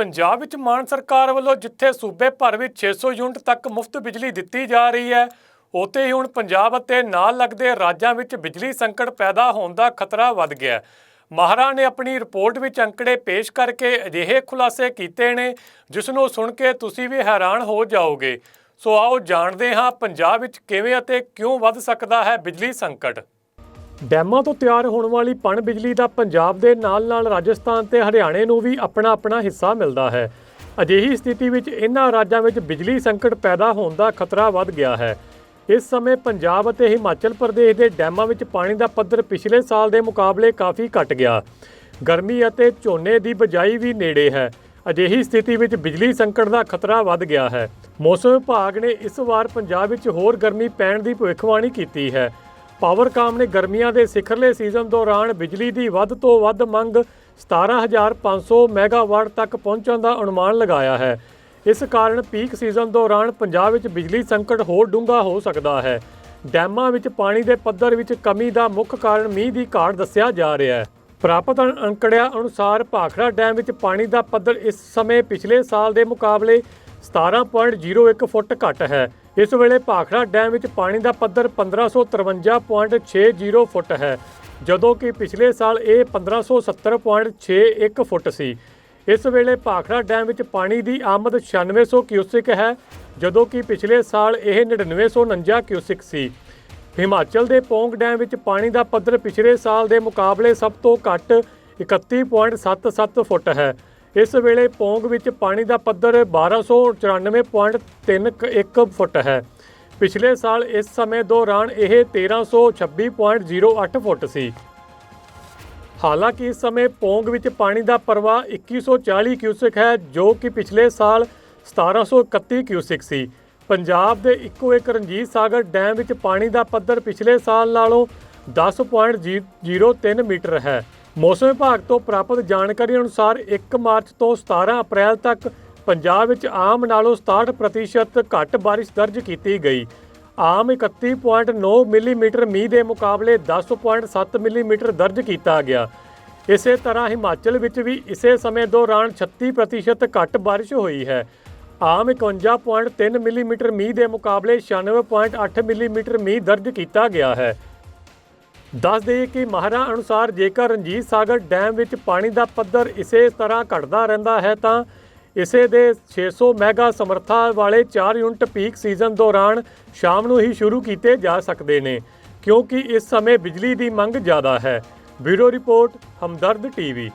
ਪੰਜਾਬ ਵਿੱਚ ਮਾਨ ਸਰਕਾਰ ਵੱਲੋਂ ਜਿੱਥੇ ਸੂਬੇ ਭਰ ਵਿੱਚ 600 ਯੂਨਿਟ ਤੱਕ ਮੁਫਤ ਬਿਜਲੀ ਦਿੱਤੀ ਜਾ ਰਹੀ ਹੈ, ਉੱਥੇ ਹੀ ਹੁਣ ਪੰਜਾਬ ਅਤੇ ਨਾਲ ਲੱਗਦੇ ਰਾਜਾਂ ਵਿੱਚ ਬਿਜਲੀ ਸੰਕਟ ਪੈਦਾ ਹੋਣ ਦਾ ਖਤਰਾ ਵੱਧ ਗਿਆ ਹੈ। ਮਾਹਰਾਂ ਨੇ ਆਪਣੀ ਰਿਪੋਰਟ ਵਿੱਚ ਅੰਕੜੇ ਪੇਸ਼ ਕਰਕੇ ਅਜਿਹੇ ਖੁਲਾਸੇ ਕੀਤੇ ਨੇ ਜਿਸ ਨੂੰ ਸੁਣ ਕੇ ਤੁਸੀਂ ਵੀ ਹੈਰਾਨ ਹੋ ਜਾਓਗੇ। ਸੋ ਆਓ ਜਾਣਦੇ ਹਾਂ ਪੰਜਾਬ ਵਿੱਚ ਕਿਵੇਂ ਅਤੇ ਕਿਉਂ ਵੱਧ ਸਕਦਾ ਹੈ ਬਿਜਲੀ ਸੰਕਟ। ਡੈਮਾਂ ਤੋਂ ਤਿਆਰ ਹੋਣ ਵਾਲੀ ਪਣ ਬਿਜਲੀ ਦਾ ਪੰਜਾਬ ਦੇ ਨਾਲ-ਨਾਲ ਰਾਜਸਥਾਨ ਤੇ ਹਰਿਆਣੇ ਨੂੰ ਵੀ ਆਪਣਾ-ਆਪਣਾ ਹਿੱਸਾ ਮਿਲਦਾ ਹੈ। ਅਜਿਹੀ ਸਥਿਤੀ ਵਿੱਚ ਇਹਨਾਂ ਰਾਜਾਂ ਵਿੱਚ ਬਿਜਲੀ ਸੰਕਟ ਪੈਦਾ ਹੋਣ ਦਾ ਖਤਰਾ ਵੱਧ ਗਿਆ ਹੈ। ਇਸ ਸਮੇਂ ਪੰਜਾਬ ਅਤੇ ਹਿਮਾਚਲ ਪ੍ਰਦੇਸ਼ ਦੇ ਡੈਮਾਂ ਵਿੱਚ ਪਾਣੀ ਦਾ ਪੱਧਰ ਪਿਛਲੇ ਸਾਲ ਦੇ ਮੁਕਾਬਲੇ ਕਾਫੀ ਘਟ ਗਿਆ। ਗਰਮੀ ਅਤੇ ਝੋਨੇ ਦੀ ਬਜਾਈ ਵੀ ਨੇੜੇ ਹੈ। ਅਜਿਹੀ ਸਥਿਤੀ ਵਿੱਚ ਬਿਜਲੀ ਸੰਕਟ ਦਾ ਖਤਰਾ ਵੱਧ ਗਿਆ ਹੈ। ਮੌਸਮ ਵਿਭਾਗ ਨੇ ਇਸ ਵਾਰ ਪੰਜਾਬ ਵਿੱਚ ਹੋਰ ਗਰਮੀ ਪੈਣ ਦੀ ਭਵਿੱਖਬਾਣੀ ਕੀਤੀ ਹੈ। ਪਾਵਰਕਾਮ ਨੇ ਗਰਮੀਆਂ ਦੇ ਸਿਖਰਲੇ ਸੀਜ਼ਨ ਦੌਰਾਨ ਬਿਜਲੀ ਦੀ ਵੱਧ ਤੋਂ ਵੱਧ ਮੰਗ 17500 ਮੈਗਾਵਾਟ ਤੱਕ ਪਹੁੰਚਣ ਦਾ ਅਨੁਮਾਨ ਲਗਾਇਆ ਹੈ। ਇਸ ਕਾਰਨ ਪੀਕ ਸੀਜ਼ਨ ਦੌਰਾਨ ਪੰਜਾਬ ਵਿੱਚ ਬਿਜਲੀ ਸੰਕਟ ਹੋਰ ਡੂੰਘਾ ਹੋ ਸਕਦਾ ਹੈ। ਡੈਮਾਂ ਵਿੱਚ ਪਾਣੀ ਦੇ ਪੱਧਰ ਵਿੱਚ ਕਮੀ ਦਾ ਮੁੱਖ ਕਾਰਨ ਮੀਂਹ ਦੀ ਘਾਟ ਦੱਸਿਆ ਜਾ ਰਿਹਾ ਹੈ। ਪ੍ਰਾਪਤ ਅੰਕੜਿਆਂ ਅਨੁਸਾਰ ਭਾਖੜਾ ਡੈਮ ਵਿੱਚ ਪਾਣੀ ਦਾ ਪੱਧਰ ਇਸ ਸਮੇਂ ਪਿਛਲੇ ਸਾਲ ਦੇ ਮੁਕਾਬਲੇ 17.01 ਫੁੱਟ ਘੱਟ ਹੈ। ਇਸ ਵੇਲੇ ਭਾਖੜਾ ਡੈਮ ਵਿੱਚ ਪਾਣੀ ਦਾ ਪੱਧਰ 1553.60 ਫੁੱਟ ਹੈ, ਜਦੋਂ ਕਿ ਪਿਛਲੇ ਸਾਲ ਇਹ 1570.61 ਫੁੱਟ ਸੀ। ਇਸ ਵੇਲੇ ਭਾਖੜਾ ਡੈਮ ਵਿੱਚ ਪਾਣੀ ਦੀ ਆਮਦ 9600 ਕਿਊਸਿਕ ਹੈ, ਜਦੋਂ ਕਿ ਪਿਛਲੇ ਸਾਲ ਇਹ 9949 ਕਿਊਸਿਕ ਸੀ। ਹਿਮਾਚਲ ਦੇ ਪੌਂਗ ਡੈਮ ਵਿੱਚ ਪਾਣੀ ਦਾ ਪੱਧਰ ਪਿਛਲੇ ਸਾਲ ਦੇ ਮੁਕਾਬਲੇ ਸਭ ਤੋਂ ਘੱਟ 31.77 ਫੁੱਟ ਹੈ। ਇਸ ਵੇਲੇ ਪੌਂਗ ਵਿੱਚ ਪਾਣੀ ਦਾ ਪੱਧਰ 1294.31 ਫੁੱਟ ਹੈ। ਪਿਛਲੇ ਸਾਲ ਇਸ ਸਮੇਂ ਦੌਰਾਨ ਇਹ 1326.08 ਫੁੱਟ ਸੀ। ਹਾਲਾਂਕਿ ਇਸ ਸਮੇਂ ਪੌਂਗ ਵਿੱਚ ਪਾਣੀ ਦਾ ਪ੍ਰਵਾਹ 2140 ਕਿਊਸਿਕ ਹੈ, ਜੋ ਕਿ ਪਿਛਲੇ ਸਾਲ 1731 ਕਿਊਸਿਕ ਸੀ। ਪੰਜਾਬ ਦੇ ਇੱਕੋ ਇੱਕ ਰਣਜੀਤ ਸਾਗਰ ਡੈਮ ਵਿੱਚ ਪਾਣੀ ਦਾ ਪੱਧਰ ਪਿਛਲੇ ਸਾਲ ਨਾਲੋਂ 10.03 ਮੀਟਰ ਹੈ। ਮੌਸਮ ਵਿਭਾਗ ਤੋਂ ਪ੍ਰਾਪਤ ਜਾਣਕਾਰੀ ਅਨੁਸਾਰ 1 ਮਾਰਚ ਤੋਂ 17 ਅਪ੍ਰੈਲ ਤੱਕ ਪੰਜਾਬ ਵਿੱਚ ਆਮ ਨਾਲੋਂ 67% ਘੱਟ ਬਾਰਿਸ਼ ਦਰਜ ਕੀਤੀ ਗਈ। ਆਮ 31.9 ਮਿਲੀਮੀਟਰ ਮੀਂਹ ਦੇ ਮੁਕਾਬਲੇ 10.7 ਮਿਲੀਮੀਟਰ ਦਰਜ ਕੀਤਾ ਗਿਆ। ਇਸੇ ਤਰ੍ਹਾਂ ਹਿਮਾਚਲ ਵਿੱਚ ਵੀ ਇਸੇ ਸਮੇਂ ਦੌਰਾਨ 36% ਘੱਟ ਬਾਰਿਸ਼ ਹੋਈ ਹੈ। ਆਮ 51.3 ਮਿਲੀਮੀਟਰ ਮੀਂਹ ਦੇ ਮੁਕਾਬਲੇ 96.8 ਮਿਲੀਮੀਟਰ ਮੀਂਹ ਦਰਜ ਕੀਤਾ ਗਿਆ ਹੈ। ਦੱਸ ਦੇਈਏ ਕਿ ਮਾਹਰਾਂ ਅਨੁਸਾਰ ਜੇਕਰ ਰਣਜੀਤ ਸਾਗਰ ਡੈਮ ਵਿੱਚ ਪਾਣੀ ਦਾ ਪੱਧਰ ਇਸੇ ਤਰ੍ਹਾਂ ਘਟਦਾ ਰਹਿੰਦਾ ਹੈ ਤਾਂ ਇਸੇ ਦੇ 600 ਮੈਗਾ ਸਮਰੱਥਾ ਵਾਲੇ 4 ਯੂਨਿਟ ਪੀਕ ਸੀਜ਼ਨ ਦੌਰਾਨ ਸ਼ਾਮ ਨੂੰ ਹੀ ਸ਼ੁਰੂ ਕੀਤੇ ਜਾ ਸਕਦੇ ਨੇ, ਕਿਉਂਕਿ ਇਸ ਸਮੇਂ ਬਿਜਲੀ ਦੀ ਮੰਗ ਜ਼ਿਆਦਾ ਹੈ। Bureau report, Hamdard TV.